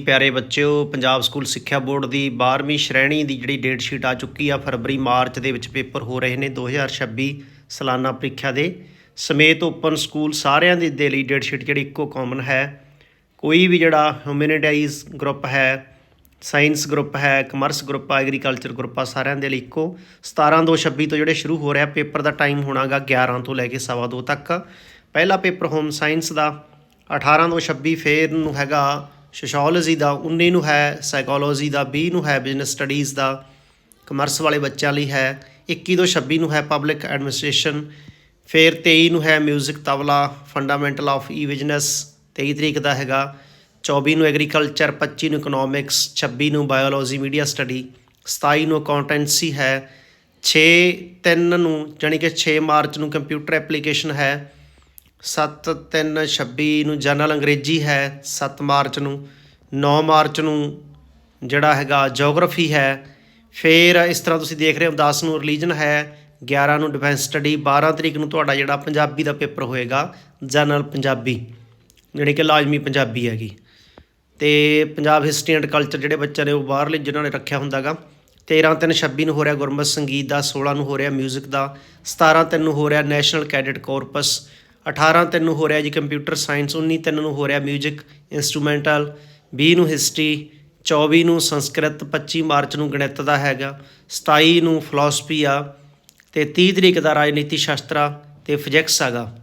ਪਿਆਰੇ ਬੱਚਿਓ, ਪੰਜਾਬ ਸਕੂਲ ਸਿੱਖਿਆ ਬੋਰਡ ਦੀ 12ਵੀਂ ਸ਼੍ਰੇਣੀ ਦੀ ਜਿਹੜੀ ਡੇਟ ਸ਼ੀਟ ਆ ਚੁੱਕੀ ਆ ਫਰਵਰੀ ਮਾਰਚ ਦੇ ਵਿੱਚ ਪੇਪਰ ਹੋ ਰਹੇ ਨੇ 2026 ਸਾਲਾਨਾ ਪ੍ਰੀਖਿਆ ਦੇ। ਸਮੇਤ ਓਪਨ ਸਕੂਲ ਸਾਰਿਆਂ ਦੇ ਦੇ ਲਈ ਡੇਟ ਸ਼ੀਟ ਜਿਹੜੀ ਇੱਕੋ ਕਾਮਨ ਹੈ। ਕੋਈ ਵੀ ਜਿਹੜਾ ਹਿਊਮੈਨਿਟਾਈਜ਼ ਗਰੁੱਪ ਹੈ, ਸਾਇੰਸ ਗਰੁੱਪ ਹੈ, ਕਮਰਸ ਗਰੁੱਪ ਆ ਐਗਰੀਕਲਚਰ ਗਰੁੱਪ ਆ, ਸਾਰਿਆਂ ਦੇ ਲਈ ਇੱਕੋ। 17 ਦੋ 26 ਤੋਂ ਜਿਹੜੇ ਸ਼ੁਰੂ ਹੋ ਰਿਹਾ, ਪੇਪਰ ਦਾ ਟਾਈਮ ਹੋਣਾਗਾ 11 ਤੋਂ ਲੈ ਕੇ ਸਵਾ ਦੋ ਤੱਕ। ਪਹਿਲਾ ਪੇਪਰ ਹੋਮ ਸਾਇੰਸ ਦਾ 18 ਤੋਂ 26 ਫੇਰ ਨੂੰ ਹੈਗਾ ਸੋਸ਼ੀਓਲੋਜੀ ਦਾ 19 ਨੂੰ ਹੈ ਸਾਈਕੋਲੋਜੀ ਦਾ 20 ਨੂੰ ਹੈ ਬਿਜ਼ਨਸ ਸਟੱਡੀਜ਼ ਦਾ ਕਮਰਸ ਵਾਲੇ ਬੱਚਿਆਂ ਲਈ ਹੈ 21 ਤੋਂ 26 ਨੂੰ ਹੈ ਪਬਲਿਕ ਐਡਮਿਨਿਸਟ੍ਰੇਸ਼ਨ ਫਿਰ 23 ਨੂੰ ਹੈ 뮤직 tabla fundamental of e business 23 ਤਰੀਕ ਦਾ ਹੈਗਾ 24 ਨੂੰ ਐਗਰੀਕਲਚਰ 25 ਨੂੰ ਇਕਨੋਮਿਕਸ 26 ਨੂੰ ਬਾਇਓਲੋਜੀ ਮੀਡੀਆ ਸਟੱਡੀ 27 ਨੂੰ ਅਕਾਊਂਟੈਂਸੀ ਹੈ 6 3 ਨੂੰ, ਜਾਣੀ ਕਿ 6 ਮਾਰਚ ਨੂੰ ਕੰਪਿਊਟਰ ਐਪਲੀਕੇਸ਼ਨ ਹੈ 7 3 26 ਨੂੰ ਜਨਰਲ ਅੰਗਰੇਜ਼ੀ ਹੈ 7 ਮਾਰਚ ਨੂੰ 9 ਮਾਰਚ ਨੂੰ ਜਿਹੜਾ ਹੈਗਾ ਜੀਓਗ੍ਰਾਫੀ ਹੈ। ਫਿਰ ਇਸ ਤਰ੍ਹਾਂ ਤੁਸੀਂ ਦੇਖ ਰਹੇ ਹੋ 10 ਨੂੰ ਰਿਲੀਜਨ ਹੈ 11 ਨੂੰ ਡਿਫੈਂਸ ਸਟੱਡੀ 12 ਤਰੀਕ ਨੂੰ ਤੁਹਾਡਾ ਜਿਹੜਾ ਪੰਜਾਬੀ ਦਾ ਪੇਪਰ ਹੋਏਗਾ, ਜਨਰਲ ਪੰਜਾਬੀ ਜਿਹੜੀ ਕਿ ਲਾਜ਼ਮੀ ਪੰਜਾਬੀ ਹੈਗੀ। ਤੇ ਪੰਜਾਬ ਹਿਸਟਰੀ ਐਂਡ ਕਲਚਰ ਜਿਹੜੇ ਬੱਚਿਆਂ ਨੇ ਉਹ ਬਾਹਰਲੇ ਜਿਨ੍ਹਾਂ ਨੇ ਰੱਖਿਆ ਹੁੰਦਾਗਾ 13 3 26 ਨੂੰ ਹੋ ਰਿਹਾ ਗੁਰਮਤ ਸੰਗੀਤ ਦਾ 16 ਨੂੰ ਹੋ ਰਿਹਾ 뮤직 ਦਾ 17 3 ਨੂੰ ਹੋ ਰਿਹਾ ਨੈਸ਼ਨਲ ਕੈਡਟ ਕੋਰਪਸ 18 3 ਨੂੰ ਹੋ ਰਿਹਾ ਜੀ ਕੰਪਿਊਟਰ ਸਾਇੰਸ 19 3 ਨੂੰ ਹੋ ਰਿਹਾ 뮤직 ਇਨਸਟਰੂਮੈਂਟਲ 20 ਨੂੰ ਹਿਸਟਰੀ 24 ਨੂੰ ਸੰਸਕ੍ਰਿਤ 25 ਮਾਰਚ ਨੂੰ ਗਣਿਤ ਦਾ ਹੈਗਾ 27 ਨੂੰ ਫਿਲਾਸਫੀ ਆ, ਤੇ 30 ਤਰੀਕ ਦਾ ਰਾਜਨੀਤੀ ਸ਼ਾਸਤਰ ਆ, ਤੇ ਫਿਜ਼ਿਕਸ ਹੈਗਾ।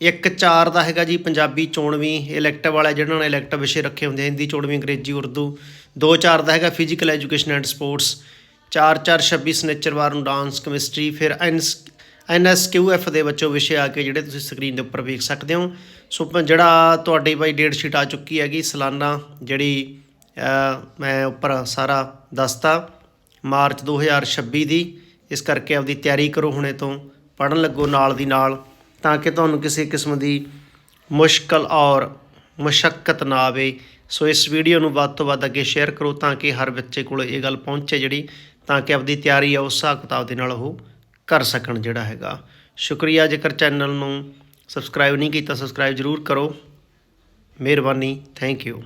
ਇੱਕ ਚਾਰ ਦਾ ਹੈਗਾ ਜੀ ਪੰਜਾਬੀ ਚੋਣਵੀਂ ਇਲੈਕਟਿਵ ਵਾਲਾ ਜਿਹਨਾਂ ਨੇ ਇਲੈਕਟਿਵ ਵਿਸ਼ੇ ਰੱਖੇ ਹੁੰਦੇ ਹਿੰਦੀ, ਚੋਣਵੀਂ, ਅੰਗਰੇਜ਼ੀ, ਉਰਦੂ। ਦੋ ਚਾਰ ਦਾ ਹੈਗਾ ਫਿਜ਼ੀਕਲ ਐਜੂਕੇਸ਼ਨ ਐਂਡ ਸਪੋਰਟਸ ਚਾਰ ਚਾਰ 26 ਸਨੇਚਰਵਾਰ ਨੂੰ ਡਾਂਸ ਕੈਮਿਸਟਰੀ ਫਿਰ ਐਨਐਸਕਿਊਐਫ ਦੇ ਵਿੱਚੋਂ ਵਿਸ਼ੇ ਆ ਕੇ ਜਿਹੜੇ ਤੁਸੀਂ ਸਕਰੀਨ ਦੇ ਉੱਪਰ ਵੇਖ ਸਕਦੇ ਹੋ। ਸੋ ਜਿਹੜਾ ਤੁਹਾਡੀ ਬਾਈ ਡੇਟ ਸ਼ੀਟ ਆ ਚੁੱਕੀ ਹੈਗੀ, ਸਾਲਾਨਾ ਜਿਹੜੀ ਮੈਂ ਉੱਪਰ ਸਾਰਾ ਦੱਸਤਾ, ਮਾਰਚ 2026 ਦੀ। ਇਸ ਕਰਕੇ ਆਪਦੀ ਤਿਆਰੀ ਕਰੋ ਹੁਣੇ ਤੋਂ ਪੜਨ ਲੱਗੋ ਨਾਲ ਦੀ ਨਾਲ, ਤਾਂ ਕਿ ਤੁਹਾਨੂੰ ਕਿਸੇ ਕਿਸਮ ਦੀ ਮੁਸ਼ਕਲ ਔਰ ਮੁਸ਼ਕਲ ਨਾ ਆਵੇ। ਸੋ ਇਸ ਵੀਡੀਓ ਨੂੰ ਵੱਧ ਤੋਂ ਵੱਧ ਅੱਗੇ ਸ਼ੇਅਰ ਕਰੋ ਤਾਂ ਕਿ ਹਰ ਬੱਚੇ ਕੋਲ ਇਹ ਗੱਲ ਪਹੁੰਚੇ ਜਿਹੜੀ, ਤਾਂ ਕਿ ਆਪਦੀ ਤਿਆਰੀ ਆ ਉਸ ਹਿਸਾਬ ਕਿਤਾਬ ਦੇ ਨਾਲ ਉਹ ਕਰ ਸਕਣ ਜਿਹੜਾ ਹੈਗਾ। ਸ਼ੁਕਰੀਆ ਜੇਕਰ ਚੈਨਲ ਨੂੰ ਸਬਸਕ੍ਰਾਈਬ ਨਹੀਂ ਕੀਤਾ ਸਬਸਕ੍ਰਾਈਬ ਜ਼ਰੂਰ ਕਰੋ। ਮਿਹਰਬਾਨੀ ਥੈਂਕ ਯੂ